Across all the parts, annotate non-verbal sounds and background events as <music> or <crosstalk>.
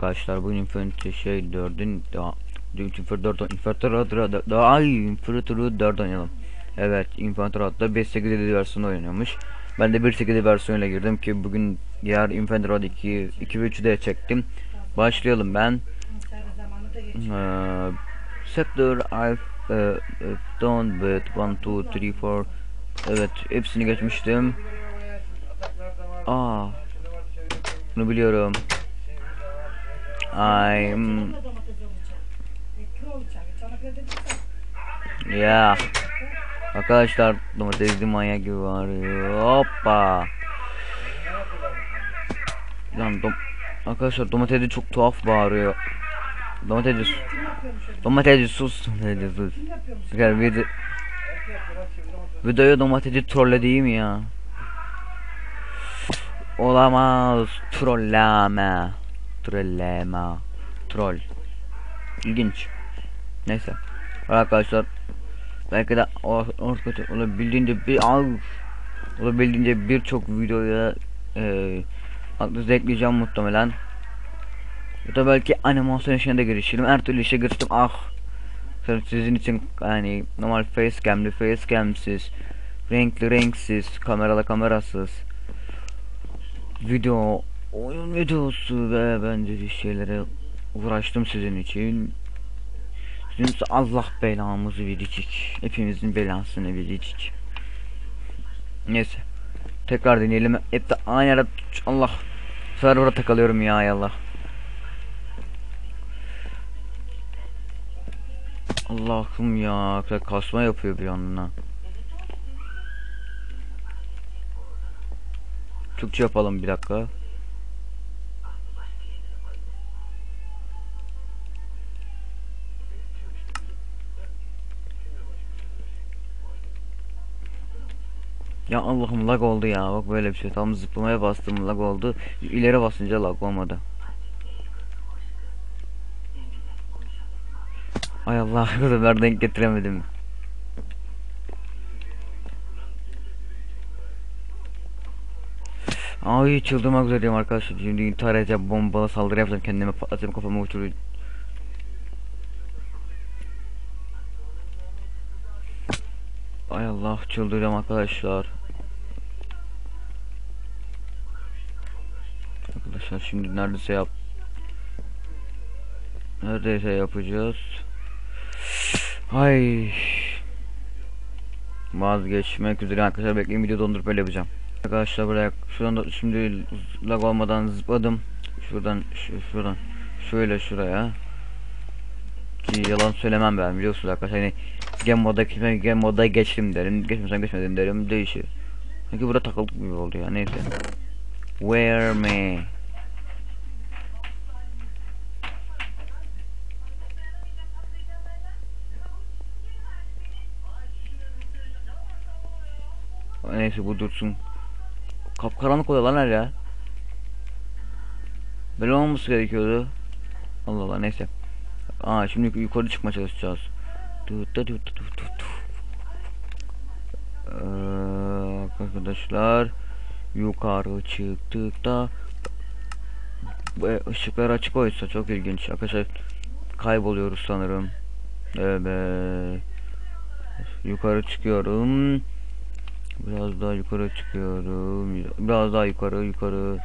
arkadaşlar bu Infinity şey 4'ün daha Infinity 4 Infinity daha ay Infinity 4 oynayalım. Evet Infinity 4'da 5.8 versiyonu oynuyormuş. Ben de 1.8 versiyonuyla girdim ki bugün diğer Infinity Road 2 2 ve 3'ü de çektim. Başlayalım ben. Eee Sector I've e, done with 1 2 3 4 Evet hepsini geçmiştim. Aa bunu biliyorum. I'm ya Arkadaşlar domatesli manyak gibi bağırıyor. Hoppa. Lan dom Arkadaşlar domatesli çok tuhaf bağırıyor. Domatesli Domatesli sus domatesli sus. Gel video Videoya domatesli trollediğim ya. Olamaz. Trolleme. Trolleme. Troll. İlginç. Neyse. Arkadaşlar belki de ortada olabildiğince bir al olabildiğince birçok videoya e, aklınıza ekleyeceğim muhtemelen. Ya da belki animasyon işine de girişirim. Her türlü işe giriştim. Ah. Sizin için yani normal facecam'li facecam'siz renkli renksiz kameralı kamerasız video oyun videosu ve benzeri şeylere uğraştım sizin için. Sizin Allah belamızı verecek hepimizin belasını verecek. Neyse tekrar deneyelim. Hep de aynı yere Allah server'a takılıyorum ya ay Allah. Allah'ım ya kasma yapıyor bir yanına. Türkçe yapalım bir dakika. Ya Allah'ım lag oldu ya. Bak böyle bir şey. Tam zıplamaya bastım. Lag oldu. İleri basınca lag olmadı. Ay Allah <laughs> bu sefer denk getiremedim. Ay çıldırmak üzereyim arkadaşlar. Şimdi intihar edeceğim, bombalı saldırı yapacağım, kendime patlatacağım, kafamı uçuracağım. Ay Allah çıldıracağım arkadaşlar. Arkadaşlar şimdi neredeyse yap. Neredeyse yapacağız. Ay. Vazgeçmek üzere arkadaşlar bekleyin video dondurup böyle yapacağım. Arkadaşlar buraya şuradan da şimdi lag olmadan zıpladım. Şuradan şu, şuradan şöyle şuraya. Ki yalan söylemem ben biliyorsunuz arkadaşlar. Hani game moda game moda geçtim derim. Geçmesem geçmedim derim değişir. Çünkü burada takıldık gibi oldu ya neyse. Where me? Neyse bu dursun. Kapkaranlık oluyor lan her ya. Böyle olması gerekiyordu. Allah Allah neyse. Aa şimdi yukarı çıkma çalışacağız. Ee, arkadaşlar yukarı çıktık da ışıklar açık oysa çok ilginç arkadaşlar kayboluyoruz sanırım evet yukarı çıkıyorum Biraz daha yukarı çıkıyorum. Biraz daha yukarı, yukarı,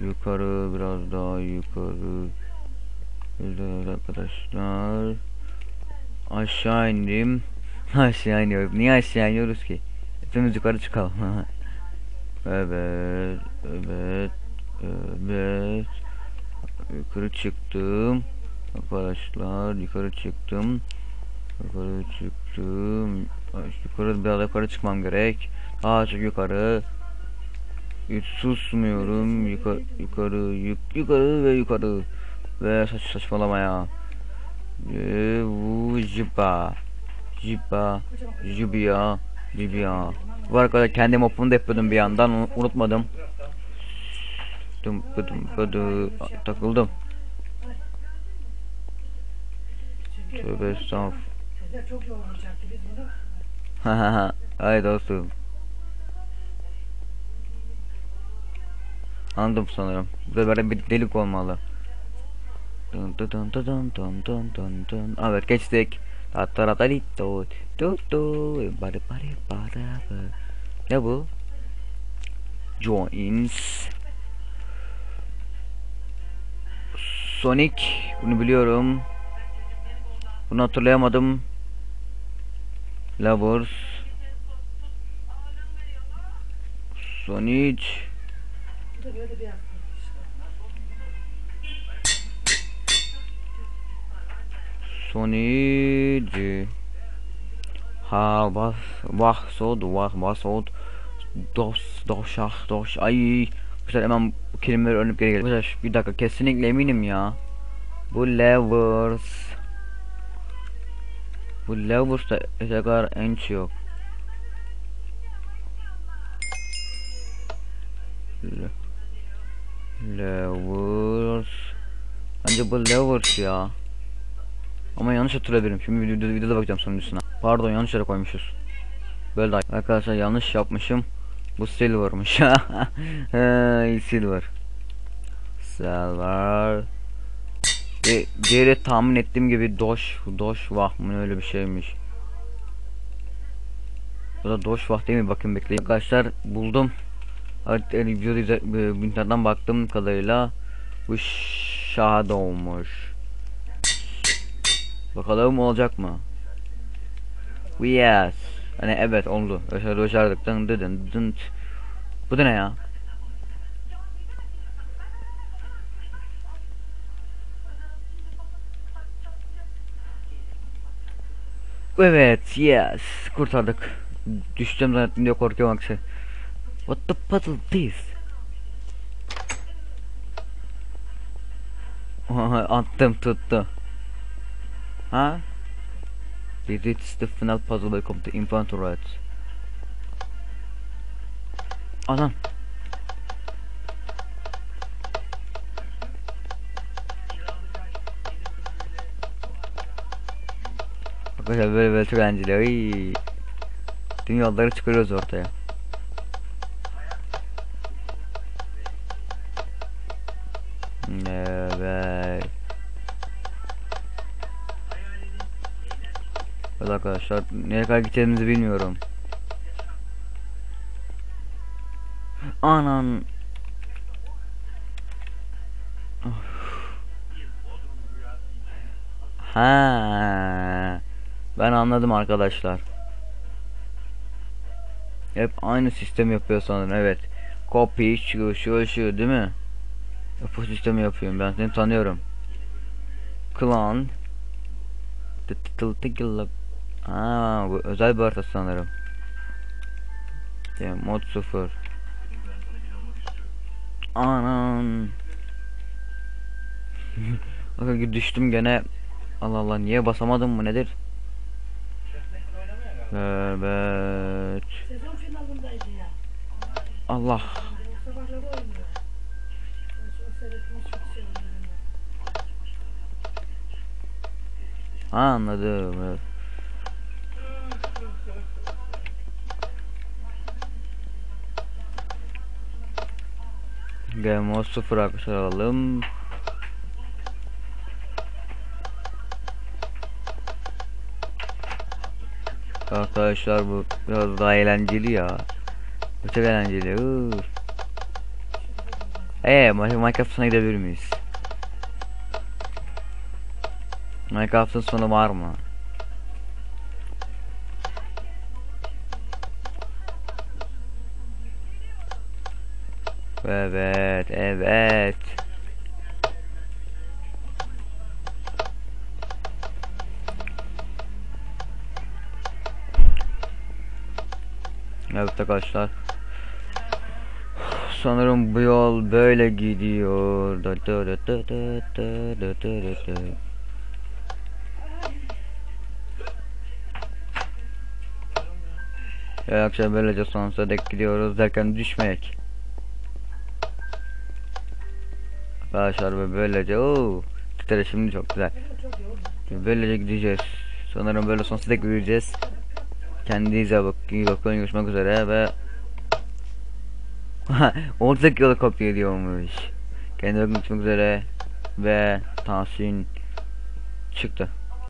yukarı, biraz daha yukarı. Güzel arkadaşlar. Aşağı indim. <laughs> aşağı iniyorum. Niye aşağı iniyoruz ki? Hepimiz yukarı çıkalım. <laughs> evet, evet, evet. Yukarı çıktım. Arkadaşlar yukarı çıktım. Yukarı çıktım. Yukarı biraz yukarı çıkmam gerek. Azıcık yukarı. Hiç susmuyorum. Yukarı, yukarı, yuk, yukarı ve yukarı. Ve saç saçmalama ya. Ve bu jiba. Jiba. Jibia. Jibia. Bu arkadaşlar kendi mopunu da yapıyordum bir yandan unutmadım. Dım bıdım bıdı takıldım. Tövbe estağfurullah. Çok yoğunlayacaktı biz bunu. Hahaha. <laughs> Haydi dostum. Anladım sanırım. Böyle bir delik olmalı. dun dun dun dun dun dun dun. Evet geçtik. Tataratarito. Tu tu. Bari bari bari. Ne bu? Joins. Sonic. Bunu biliyorum. Bunu hatırlayamadım. Lovers. Sonic. Da böyle bir aktivite işte. Sonic. Ha was wah so wah was so dos doşah doş ay güzel hemen bu kelimeleri öğrenip geri gelelim. Bir dakika kesinlikle eminim ya. Bu levers. Bu levers da tekrar enç yok. Le- Levers. Bence bu levers ya. Ama yanlış hatırlayabilirim. Şimdi videoda, videoda bakacağım sonuncusuna. Pardon yanlış yere koymuşuz. Böyle daha Arkadaşlar yanlış yapmışım. Bu silver'mış. <laughs> Silver. Silver. Ve diğeri tahmin ettiğim gibi doş, doş vah mı öyle bir şeymiş. Bu da doş vah değil mi? Bakın bekleyin. Arkadaşlar buldum. E, videoda internetten baktığım kadarıyla bu Shadow'muş. Bakalım olacak mı? Yes. Hani evet oldu. Başarı başardık. Dın dın dın. Bu da ne ya? Evet, yes. Kurtardık. Düşeceğim zannettim diye korkuyorum aksi. What the puzzle this? Attım tuttu. Ha? This is the final puzzle welcome to Infant Rats. Anam. Arkadaşlar böyle böyle çok eğlenceli. Ay. Tüm yolları çıkarıyoruz ortaya. Evet arkadaşlar nereye kadar gideceğimizi bilmiyorum. Anan. Ha. Ben anladım arkadaşlar. Hep aynı sistem yapıyor sanırım evet. Copy şu şu şu değil mi? Bu sistemi yapıyorum ben seni tanıyorum. Clan. Tıkıl tıkıl. Ha bu özel bir harita sanırım. Ya, mod 0. Anan. <laughs> Bakın düştüm gene. Allah Allah niye basamadım mı nedir? Evet. Allah. Ha, anladım. Evet. Mode 0 arkadaşlar alalım. Arkadaşlar bu biraz daha eğlenceli ya. Bu çok eğlenceli. Eee Minecraft'ına gidebilir miyiz? Minecraft'ın sonu var mı? Evet, evet. Evet arkadaşlar. Sanırım bu yol böyle gidiyor. Da da da da da da da da da. Ya akşam böylece sonsuza dek gidiyoruz derken ve böylece ooo Titre şimdi çok güzel. Böylece gideceğiz. Sanırım böyle sonsuza dek yürüyeceğiz. Kendinize bak, iyi bakın görüşmek üzere ve <laughs> Ortak yolu kopya ediyormuş. Kendinize görüşmek üzere. ve Tahsin çıktı.